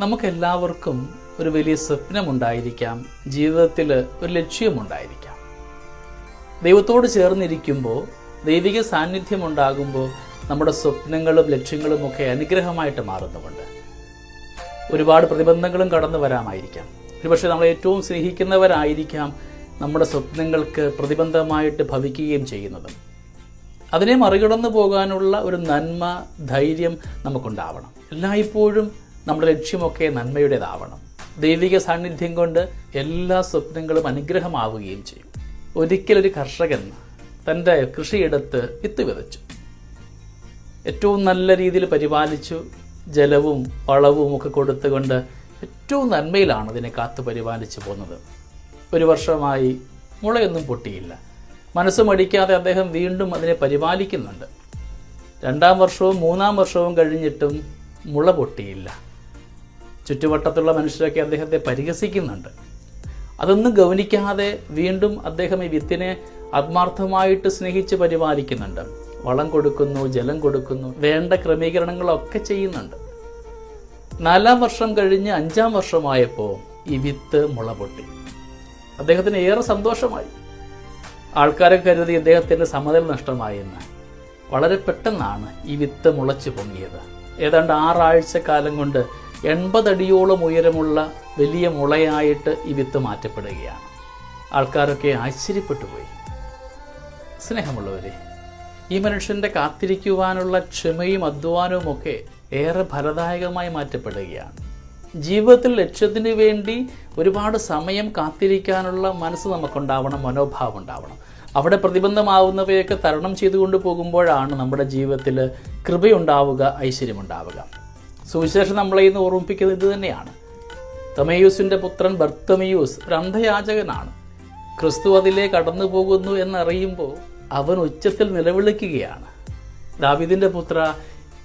നമുക്കെല്ലാവർക്കും ഒരു വലിയ സ്വപ്നമുണ്ടായിരിക്കാം. ജീവിതത്തിൽ ഒരു ലക്ഷ്യമുണ്ടായിരിക്കാം. ദൈവത്തോട് ചേർന്നിരിക്കുമ്പോൾ ദൈവിക സാന്നിധ്യം ഉണ്ടാകുമ്പോൾ നമ്മുടെ സ്വപ്നങ്ങളും ലക്ഷ്യങ്ങളും ഒക്കെ അനുഗ്രഹമായിട്ട് മാറുന്നുമുണ്ട്. ഒരുപാട് പ്രതിബന്ധങ്ങളും കടന്നു വരാമായിരിക്കാം. ഒരുപക്ഷെ നമ്മൾ ഏറ്റവും സ്നേഹിക്കുന്നവരായിരിക്കാം നമ്മുടെ സ്വപ്നങ്ങൾക്ക് പ്രതിബന്ധമായിട്ട് ഭവിക്കുകയും ചെയ്യുന്നത്. അതിനെ മറികടന്നു പോകാനുള്ള ഒരു നന്മ ധൈര്യം നമുക്കുണ്ടാവണം. എല്ലായ്പ്പോഴും നമ്മുടെ ലക്ഷ്യമൊക്കെ നന്മയുടേതാവണം. ദൈവിക സാന്നിധ്യം കൊണ്ട് എല്ലാ സ്വപ്നങ്ങളും അനുഗ്രഹമാവുകയും ചെയ്യും. ഒരിക്കലൊരു കർഷകൻ തന്റെ കൃഷിയിടത്ത് വിത്ത് വിതച്ചു. ഏറ്റവും നല്ല രീതിയിൽ പരിപാലിച്ചു. ജലവും വളവും ഒക്കെ കൊടുത്തുകൊണ്ട് ഏറ്റവും നന്മയിലാണ് അതിനെ കാത്തു പരിപാലിച്ചു പോകുന്നത്. ഒരു വർഷമായി മുളയൊന്നും പൊട്ടിയില്ല. മനസ്സ് മടിക്കാതെ അദ്ദേഹം വീണ്ടും അതിനെ പരിപാലിക്കുന്നുണ്ട്. രണ്ടാം വർഷവും മൂന്നാം വർഷവും കഴിഞ്ഞിട്ടും മുള പൊട്ടിയില്ല. ചുറ്റുവട്ടത്തുള്ള മനുഷ്യരൊക്കെ അദ്ദേഹത്തെ പരിഹസിക്കുന്നുണ്ട്. അതൊന്നും ഗൗനിക്കാതെ വീണ്ടും അദ്ദേഹം ഈ വിത്തിനെ ആത്മാർത്ഥമായിട്ട് സ്നേഹിച്ച് പരിപാലിക്കുന്നുണ്ട്. വളം കൊടുക്കുന്നു ജലം കൊടുക്കുന്നു വേണ്ട ക്രമീകരണങ്ങളൊക്കെ ചെയ്യുന്നുണ്ട്. നാലാം വർഷം കഴിഞ്ഞ് അഞ്ചാം വർഷമായപ്പോൾ ഈ വിത്ത് മുള പൊട്ടി അദ്ദേഹത്തിന് ഏറെ സന്തോഷമായി. ആൾക്കാരെ കരുതി അദ്ദേഹത്തിന് സമനില നഷ്ടമായെന്ന് വളരെ പെട്ടെന്നാണ് ഈ വിത്ത് മുളച്ചു പൊങ്ങിയത്. ഏതാണ്ട് ആറാഴ്ച കാലം കൊണ്ട് എൺപതടിയോളം ഉയരമുള്ള വലിയ മുളയായിട്ട് ഈ വിത്ത് മാറ്റപ്പെടുകയാണ്. ആൾക്കാരൊക്കെ ആശ്ചര്യപ്പെട്ടു പോയി സ്നേഹമുള്ളവരെ ഈ മനുഷ്യന്റെ കാത്തിരിക്കുവാനുള്ള ക്ഷമയും അധ്വാനവും ഒക്കെ ഏറെ ഫലദായകമായി മാറ്റപ്പെടുകയാണ്. ജീവിതത്തിൽ ലക്ഷ്യത്തിന് വേണ്ടി ഒരുപാട് സമയം കാത്തിരിക്കാനുള്ള മനസ്സ് നമുക്കുണ്ടാവണം മനോഭാവം ഉണ്ടാവണം. അവിടെ പ്രതിബന്ധമാവുന്നവയൊക്കെ തരണം ചെയ്തുകൊണ്ട് പോകുമ്പോഴാണ് നമ്മുടെ ജീവിതത്തിൽ കൃപയുണ്ടാവുക ഐശ്വര്യമുണ്ടാവുക. സുവിശേഷം നമ്മളെ ഇന്ന് ഓർമ്മിപ്പിക്കുന്നത് ഇത് തന്നെയാണ്. തമയൂസിന്റെ പുത്രൻ ബർത്തമയൂസ് ഒരു ക്രിസ്തു അതിലെ കടന്നു പോകുന്നു എന്നറിയുമ്പോൾ അവൻ ഉച്ചത്തിൽ നിലവിളിക്കുകയാണ്. ദാവിദിന്റെ പുത്ര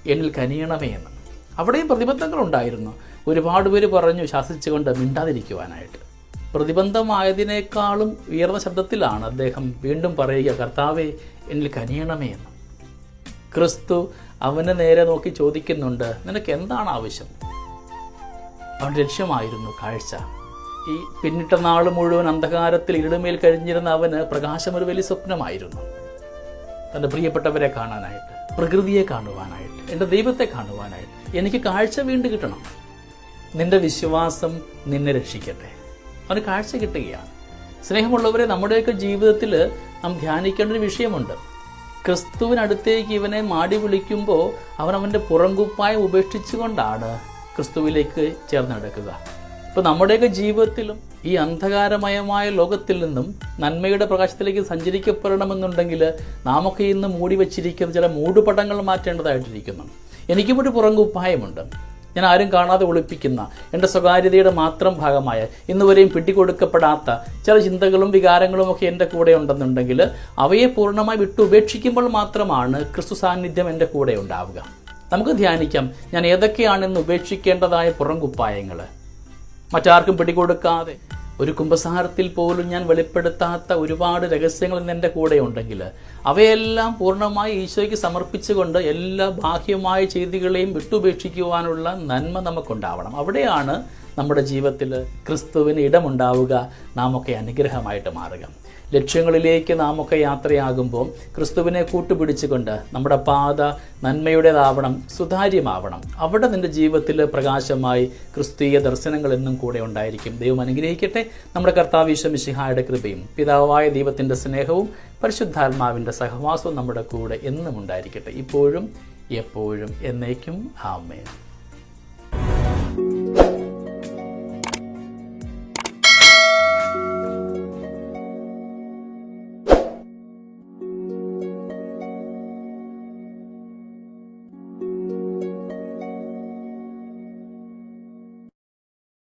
എന്നിൽ കനിയണമേ എന്ന്. അവിടെയും പ്രതിബന്ധങ്ങളുണ്ടായിരുന്നു. ഒരുപാട് പേര് പറഞ്ഞു ശാസിച്ചുകൊണ്ട് മിണ്ടാതിരിക്കുവാനായിട്ട്. പ്രതിബന്ധമായതിനേക്കാളും ഉയർന്ന ശബ്ദത്തിലാണ് അദ്ദേഹം വീണ്ടും പറയുക കർത്താവെ എന്നിൽ കനിയണമേ എന്ന്. ക്രിസ്തു അവനെ നേരെ നോക്കി ചോദിക്കുന്നുണ്ട് നിനക്ക് എന്താണ് ആവശ്യം? അവൻ ലക്ഷ്യമായിരുന്നു കാഴ്ച. ഈ പിന്നിട്ട നാൾ മുഴുവൻ അന്ധകാരത്തിൽ ഇരുടുമേൽ കഴിഞ്ഞിരുന്ന അവന് പ്രകാശം ഒരു വലിയ സ്വപ്നമായിരുന്നു. തന്റെ പ്രിയപ്പെട്ടവരെ കാണാനായിട്ട് പ്രകൃതിയെ കാണുവാനായിട്ട് എന്റെ ദൈവത്തെ കാണുവാനായിട്ട് എനിക്ക് കാഴ്ച വീണ്ടും കിട്ടണം. നിന്റെ വിശ്വാസം നിന്നെ രക്ഷിക്കട്ടെ. അവന് കാഴ്ച കിട്ടുകയാണ്. സ്നേഹമുള്ളവരെ നമ്മുടെയൊക്കെ ജീവിതത്തിൽ നാം ധ്യാനിക്കേണ്ട ഒരു വിഷയമുണ്ട്. ക്രിസ്തുവിനടുത്തേക്ക് ഇവനെ മാടി വിളിക്കുമ്പോൾ അവൻ അവന്റെ പുറംകുപ്പായം ഉപേക്ഷിച്ചുകൊണ്ടാണ് ക്രിസ്തുവിലേക്ക് ചേർന്നെടുക്കുക ഇപ്പോൾ നമ്മുടെയൊക്കെ ജീവിതത്തിലും ഈ അന്ധകാരമയമായ ലോകത്തിൽ നിന്നും നന്മയുടെ പ്രകാശത്തിലേക്ക് സഞ്ചരിക്കപ്പെടണമെന്നുണ്ടെങ്കിൽ നാമൊക്കെ ഇന്ന് മൂടി വച്ചിരിക്കുന്ന ചില മൂടുപടങ്ങൾ മാറ്റേണ്ടതായിട്ടിരിക്കുന്നു. എനിക്കും ഒരു പുറംകുപ്പായമുണ്ട്. ഞാൻ ആരും കാണാതെ ഒളിപ്പിക്കുന്ന എന്റെ സ്വകാര്യതയുടെ മാത്രം ഭാഗമായ ഇന്നുവരെയും പിടികൊടുക്കപ്പെടാത്ത ചില ചിന്തകളും വികാരങ്ങളും ഒക്കെ എന്റെ കൂടെ ഉണ്ടെന്നുണ്ടെങ്കിൽ അവയെ പൂർണമായി വിട്ടു ഉപേക്ഷിക്കുമ്പോൾ മാത്രമാണ് ക്രിസ്തു സാന്നിധ്യം എന്റെ കൂടെ ഉണ്ടാവുക. നമുക്ക് ധ്യാനിക്കാം ഞാൻ ഏതൊക്കെയാണെന്ന് ഉപേക്ഷിക്കേണ്ടതായ പുറം കുപ്പായങ്ങൾ? മറ്റാർക്കും പിടികൊടുക്കാതെ ഒരു കുംഭസാരത്തിൽ പോലും ഞാൻ വെളിപ്പെടുത്താത്ത ഒരുപാട് രഹസ്യങ്ങൾ ഇന്ന് എന്റെ കൂടെ ഉണ്ടെങ്കിൽ അവയെല്ലാം പൂർണമായി ഈശോയ്ക്ക് സമർപ്പിച്ചുകൊണ്ട് എല്ലാ ബാഹ്യമായ ചെയ്തികളെയും വിട്ടുപേക്ഷിക്കുവാനുള്ള നന്മ നമുക്കുണ്ടാവണം. അവിടെയാണ് നമ്മുടെ ജീവിതത്തിൽ ക്രിസ്തുവിന് ഇടമുണ്ടാവുക. നാം ഒക്കെ അനുഗ്രഹമായിട്ട് മാറുക. ലക്ഷ്യങ്ങളിലേക്ക് നാം ഒക്കെ യാത്രയാകുമ്പോൾ ക്രിസ്തുവിനെ കൂട്ടുപിടിച്ചുകൊണ്ട് നമ്മുടെ പാത നന്മയുടേതാവണം സുതാര്യമാവണം. അവിടെ നിന്റെ ജീവിതത്തിൽ പ്രകാശമായി ക്രിസ്തീയ ദർശനങ്ങൾ എന്നും കൂടെ ഉണ്ടായിരിക്കും. ദൈവം അനുഗ്രഹിക്കട്ടെ. നമ്മുടെ കർത്താവ് ഈശ്വമിഷിഹായുടെ കൃപയും പിതാവായ ദൈവത്തിന്റെ സ്നേഹവും പരിശുദ്ധാത്മാവിന്റെ സഹവാസവും നമ്മുടെ കൂടെ എന്നും ഉണ്ടായിരിക്കട്ടെ. ഇപ്പോഴും എപ്പോഴും എന്നേക്കും. ആമേൻ.